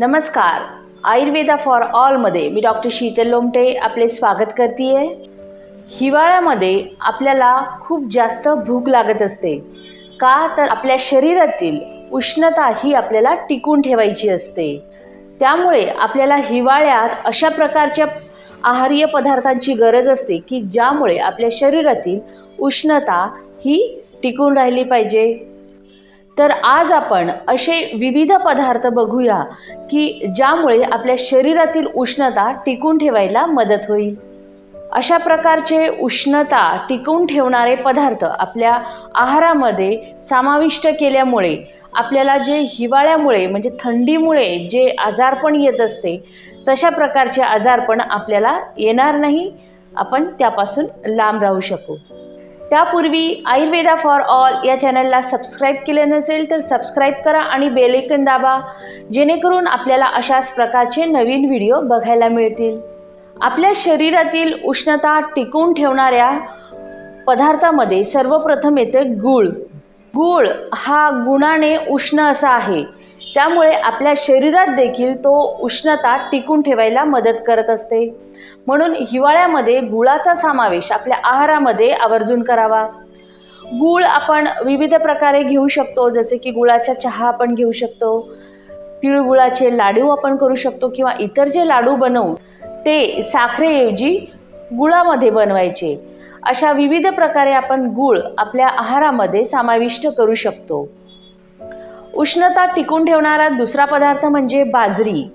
नमस्कार. आयुर्वेदा फॉर ऑलमध्ये मी डॉक्टर शीतल लोमटे आपले स्वागत करते आहे हिवाळ्यामध्ये आपल्याला खूप जास्त भूक लागत असते. का तर आपल्या शरीरातील उष्णता ही आपल्याला टिकून ठेवायची असते. त्यामुळे आपल्याला हिवाळ्यात अशा प्रकारच्या आहारीय पदार्थांची गरज असते की ज्यामुळे आपल्या शरीरातील उष्णता ही टिकून राहिली पाहिजे. तर आज आपण असे विविध पदार्थ बघूया की ज्यामुळे आपल्या शरीरातील उष्णता टिकून ठेवायला मदत होईल. अशा प्रकारचे उष्णता टिकवून ठेवणारे पदार्थ आपल्या आहारामध्ये समाविष्ट केल्यामुळे आपल्याला जे हिवाळ्यामुळे म्हणजे थंडीमुळे जे आजारपण येत असते तशा प्रकारचे आजारपण आपल्याला येणार नाही. आपण त्यापासून लांब राहू शकू. त्यापूर्वी आयुर्वेदा फॉर ऑल या चॅनलला सबस्क्राईब केले नसेल तर सबस्क्राईब करा आणि बेलेकन दाबा जेणेकरून आपल्याला अशाच प्रकारचे नवीन व्हिडिओ बघायला मिळतील. आपल्या शरीरातील उष्णता टिकवून ठेवणाऱ्या पदार्थामध्ये सर्वप्रथम येते गूळ. गूळ हा गुणाने उष्ण असा आहे. त्यामुळे आपल्या शरीरात देखील तो उष्णता टिकून ठेवायला मदत करत असते. म्हणून हिवाळ्यामध्ये गुळाचा समावेश आपल्या आहारामध्ये आवर्जून करावा. गूळ आपण विविध प्रकारे घेऊ शकतो जसे की गुळाचा चहा आपण घेऊ शकतो तिळगुळाचे लाडू आपण करू शकतो किंवा इतर जे लाडू बनवू ते साखरेऐवजी गुळामध्ये बनवायचे. अशा विविध प्रकारे आपण गूळ आपल्या आहारामध्ये समाविष्ट करू शकतो. उष्णता टिकून ठेवणारा दुसरा पदार्थ म्हणजे बाजरी.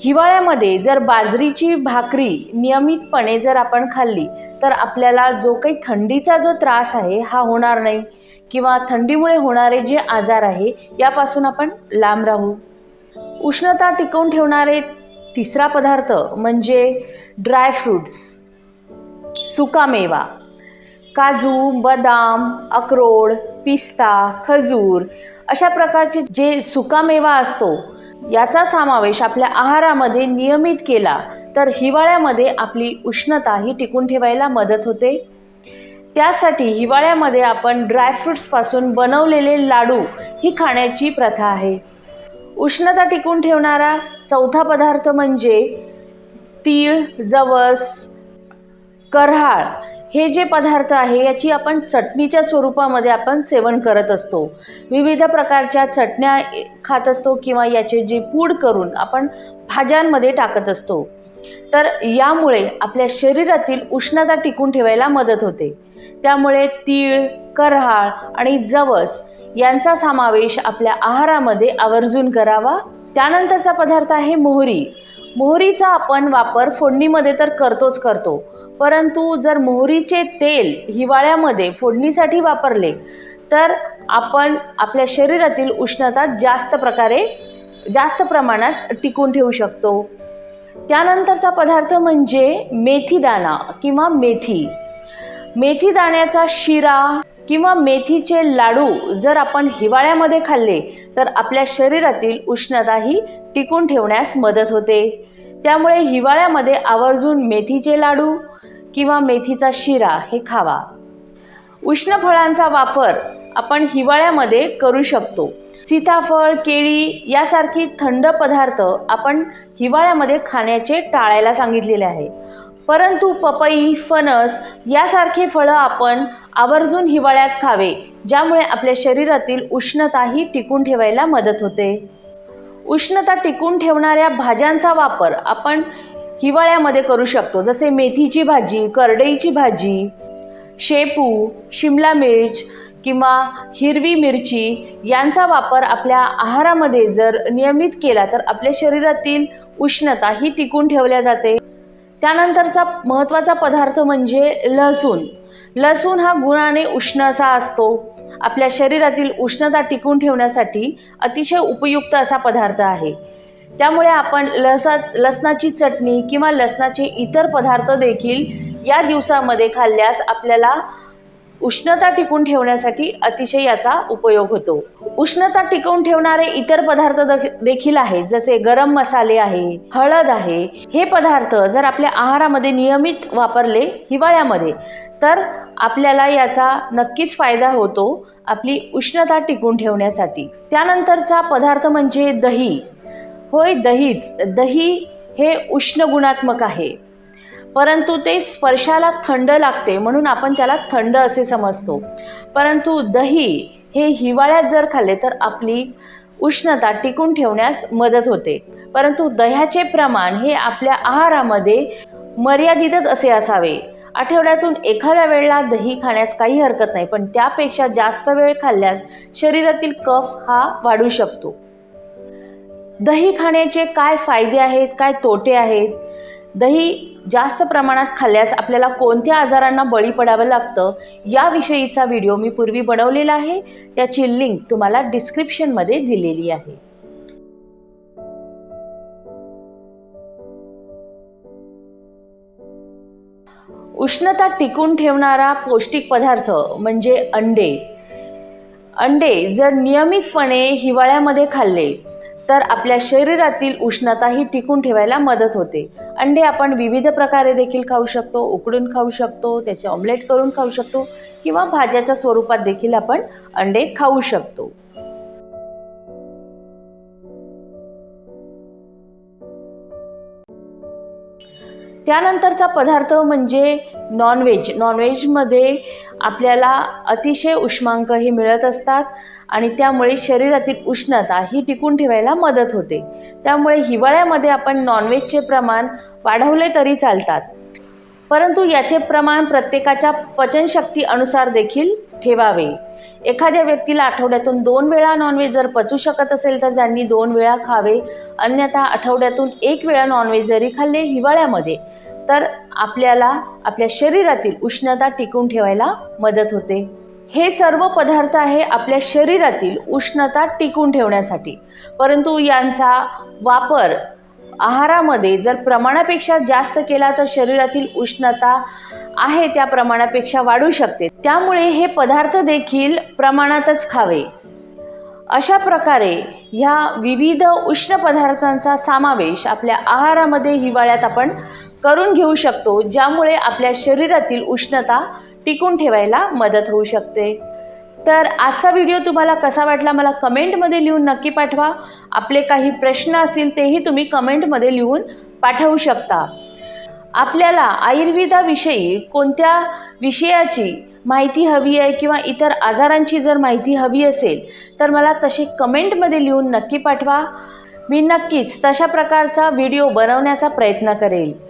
हिवाळ्यामध्ये जर बाजरीची भाकरी नियमितपणे जर आपण खाल्ली तर आपल्याला जो काही थंडीचा जो त्रास आहे हा होणार नाही. किंवा थंडीमुळे होणारे जे आजार आहे यापासून आपण लांब राहू. उष्णता टिकवून ठेवणारे तिसरा पदार्थ म्हणजे ड्रायफ्रूट्स सुकामेवा. काजू बदाम अक्रोड पिस्ता खजूर अशा प्रकारचे जे सुकामेवा असतो याचा समावेश आपल्या आहारामध्ये नियमित केला तर हिवाळ्यामध्ये आपली उष्णता ही टिकून ठेवायला मदत होते. त्यासाठी हिवाळ्यामध्ये आपण ड्रायफ्रुट्सपासून बनवलेले लाडू ही खाण्याची प्रथा आहे. उष्णता टिकून ठेवणारा चौथा पदार्थ म्हणजे तीळ जवस करहाळ हे जे पदार्थ आहे याची आपण चटणीच्या स्वरूपामध्ये आपण सेवन करत असतो. विविध प्रकारच्या चटण्या खात असतो किंवा याचे जे पूड करून आपण भाज्यांमध्ये टाकत असतो. तर यामुळे आपल्या शरीरातील उष्णता टिकून ठेवायला मदत होते. त्यामुळे तीळ करहाळ आणि जवस यांचा समावेश आपल्या आहारामध्ये आवर्जून करावा. त्यानंतरचा पदार्थ आहे मोहरी. मोहरीचा आपण वापर फोडणीमध्ये तर करतोच करतो. परंतु जर मोहरीचे तेल हिवाळ्यामध्ये फोडणीसाठी वापरले तर आपण आपल्या शरीरातील उष्णता जास्त प्रकारे जास्त प्रमाणात टिकून ठेवू शकतो. त्यानंतरचा पदार्थ म्हणजे मेथीदाना किंवा मेथी. मेथी दाण्याचा शिरा किंवा मेथीचे लाडू जर आपण हिवाळ्यामध्ये खाल्ले तर आपल्या शरीरातील उष्णता ही टिकून ठेवण्यास मदत होते. त्यामुळे हिवाळ्यामध्ये आवर्जून मेथीचे लाडू किंवा मेथीचा शिरा हे खावा. उष्ण फळांचा वापर आपण हिवाळ्यामध्ये करू शकतो. सीताफळ केळी यासारखी थंड पदार्थ आपण हिवाळ्यामध्ये खाण्याचे टाळायला सांगितलेले आहे. परंतु पपई फणस यासारखे फळं आपण आवर्जून हिवाळ्यात खावे ज्यामुळे आपल्या शरीरातील उष्णता ही टिकून ठेवायला मदत होते. उष्णता टिकून ठेवणाऱ्या भाज्यांचा वापर आपण हिवाळ्यामध्ये करू शकतो. जसे मेथीची भाजी करडईची भाजी शेपू शिमला मिर्च किंवा हिरवी मिरची यांचा वापर आपल्या आहारामध्ये जर नियमित केला तर आपल्या शरीरातील उष्णता ही टिकून ठेवल्या जाते. त्यानंतरचा महत्त्वाचा पदार्थ म्हणजे लसूण. लसूण हा गुणाने उष्ण असा असतो. आपल्या शरीरातील उष्णता टिकून ठेवण्यासाठी अतिशय उपयुक्त असा पदार्थ आहे. त्यामुळे आपण लसा लसणाची चटणी किंवा लसणाचे इतर पदार्थ देखील या दिवसामध्ये खाल्ल्यास आपल्याला उष्णता टिकून ठेवण्यासाठी अतिशय याचा उपयोग होतो. उष्णता टिकवून ठेवणारे इतर पदार्थ देखील आहेत जसे गरम मसाले आहे हळद आहे हे पदार्थ जर आपल्या आहारामध्ये नियमित वापरले हिवाळ्यामध्ये तर आपल्याला याचा नक्कीच फायदा होतो आपली उष्णता टिकून ठेवण्यासाठी. त्यानंतरचा पदार्थ म्हणजे दही. होय दहीच. दही हे उष्ण गुणात्मक आहे. परंतु ते स्पर्शाला थंड लागते म्हणून आपण त्याला थंड असे समजतो. परंतु दही हे हिवाळ्यात जर खाल्ले तर आपली उष्णता टिकून ठेवण्यास मदत होते. परंतु दह्याचे प्रमाण हे आपल्या आहारामध्ये मर्यादितच असे असावे. आठवड्यातून एखाद्या वेळेला दही खाण्यास काही हरकत नाही पण त्यापेक्षा जास्त वेळ खाल्ल्यास शरीरातील कफ हा वाढू शकतो. दही खाण्याचे काय फायदे आहेत काय तोटे आहेत? दही जास्त प्रमाणात खाल्ल्यास आपल्याला कोणत्या आजारांना बळी पडावं लागतं? याविषयीचा व्हिडिओ मी पूर्वी बनवलेला आहे. त्याची लिंक तुम्हाला डिस्क्रिप्शनमध्ये दिलेली आहे. उष्णता टिकून ठेवणारा पौष्टिक पदार्थ म्हणजे अंडे. अंडे जर नियमितपणे हिवाळ्यामध्ये खाल्ले तर आपल्या शरीरातील उष्णता ही टिकून ठेवायला मदत होते. अंडे आपण विविध प्रकारे देखील खाऊ शकतो उकडून खाऊ शकतो त्याचे ऑमलेट करून खाऊ शकतो किंवा भाज्याच्या स्वरूपात देखील आपण अंडे खाऊ शकतो. त्यानंतरचा पदार्थ म्हणजे नॉनव्हेज नॉनव्हेजमध्ये आपल्याला अतिशय उष्मांक हे मिळत असतात आणि त्यामुळे शरीरातील उष्णता ही टिकून ठेवायला मदत होते. त्यामुळे हिवाळ्यामध्ये आपण नॉनव्हेजचे प्रमाण वाढवले तरी चालतात. परंतु याचे प्रमाण प्रत्येकाच्या पचनशक्ती अनुसार देखील ठेवावे. एखाद्या व्यक्तीला आठवड्यातून दोन वेळा नॉनव्हेज जर पचू शकत असेल तर त्यांनी दोन वेळा खावे. अन्यथा आठवड्यातून एक वेळा नॉनव्हेज जरी खाल्ले हिवाळ्यामध्ये तर आपल्याला आपल्या शरीरातील उष्णता टिकून ठेवायला मदत होते. हे सर्व पदार्थ आहे आपल्या शरीरातील उष्णता टिकून ठेवण्यासाठी. परंतु यांचा वापर आहारामध्ये जर प्रमाणापेक्षा जास्त केला तर शरीरातील उष्णता आहे त्या प्रमाणापेक्षा वाढू शकते. त्यामुळे हे पदार्थ देखील प्रमाणातच खावे. अशा प्रकारे ह्या विविध उष्ण पदार्थांचा समावेश आपल्या आहारामध्ये हिवाळ्यात आपण करून घेऊ शकतो ज्यामुळे आपल्या शरीरातील उष्णता टिकून ठेवायला मदत होऊ शकते. तर आजचा व्हिडिओ तुम्हाला कसा वाटला मला कमेंटमध्ये लिहून नक्की पाठवा. आपले काही प्रश्न असतील तेही तुम्ही कमेंटमध्ये लिहून पाठवू शकता. आपल्याला आयुर्वेदाविषयी कोणत्या विषयाची माहिती हवी आहे किंवा इतर आजारांची जर माहिती हवी असेल तर मला तशी कमेंटमध्ये लिहून नक्की पाठवा. मी नक्कीच तशा प्रकारचा व्हिडिओ बनवण्याचा प्रयत्न करेल.